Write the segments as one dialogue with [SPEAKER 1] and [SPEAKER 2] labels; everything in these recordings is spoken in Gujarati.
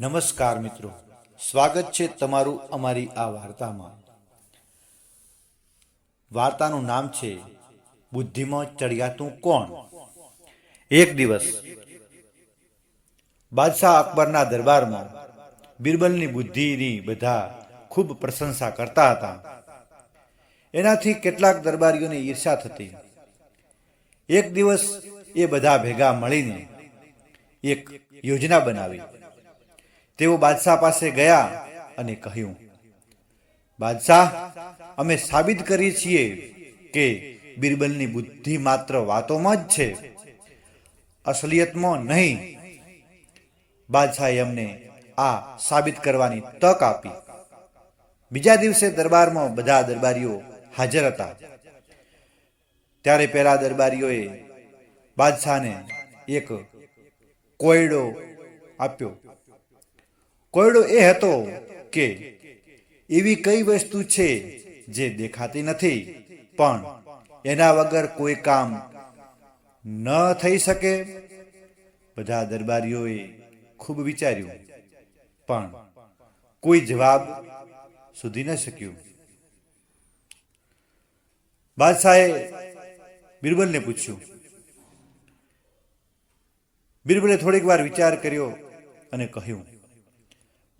[SPEAKER 1] નમસ્કાર મિત્રો. સ્વાગત છે તમારું અમારી આ વાર્તામાં. વાર્તાનું નામ છે, બુદ્ધિમાં ચડિયાતું કોણ? એક દિવસ, બાદશાહ અકબરના દરબારમાં બિરબલની બુદ્ધિની બધા ખૂબ પ્રશંસા કરતા હતા. એનાથી કેટલાક દરબારીઓને ઈર્ષા થતી. એક દિવસ એ બધા ભેગા મળીને એક યોજના બનાવી. તેઓ બાદશાહ પાસે ગયા અને કહ્યું, બાદશાહ, અમે સાબિત કરીએ છીએ કે બિરબલની બુદ્ધિ માત્ર વાતોમાં જ છે, અસલિયતમાં નહીં. બાદશાહે અમને આ સાબિત કરવાની તક આપી. બીજા દિવસે દરબારમાં બધા દરબારીઓ હાજર હતા. ત્યારે પહેલા દરબારીઓએ બાદશાહને એક કોયડો આપ્યો. કોયડો એ હતો કે એવી કઈ વસ્તુ છે જે દેખાતી નથી, પણ એના વગર કોઈ કામ ન થઈ શકે? બધા દરબારીઓએ ખૂબ વિચાર્યું, પણ કોઈ જવાબ સુધી ન શક્યું. બાદશાહે બિરબલને પૂછ્યું, બિરબલે થોડીક વાર વિચાર કર્યો અને કહ્યું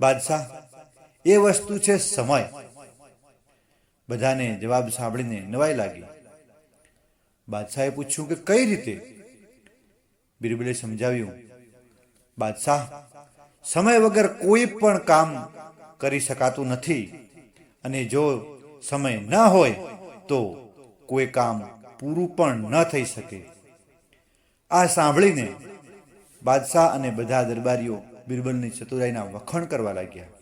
[SPEAKER 1] બાદશાહ, એ વસ્તુ છે સમય. બધાને જવાબ સાંભળીને નવાઈ લાગી. બાદશાહે પૂછ્યું કે કઈ રીતે? બિરબલે સમજાવ્યું, બાદશાહ, સમય વગર કોઈ પણ કામ કરી શકાતું નથી અને જો સમય ન હોય તો કોઈ કામ પૂરું પણ ન થઈ શકે. આ સાંભળીને બાદશાહ અને બધા દરબારીઓ બિરબલની ચતુરાઈના વખાણ કરવા લાગ્યા.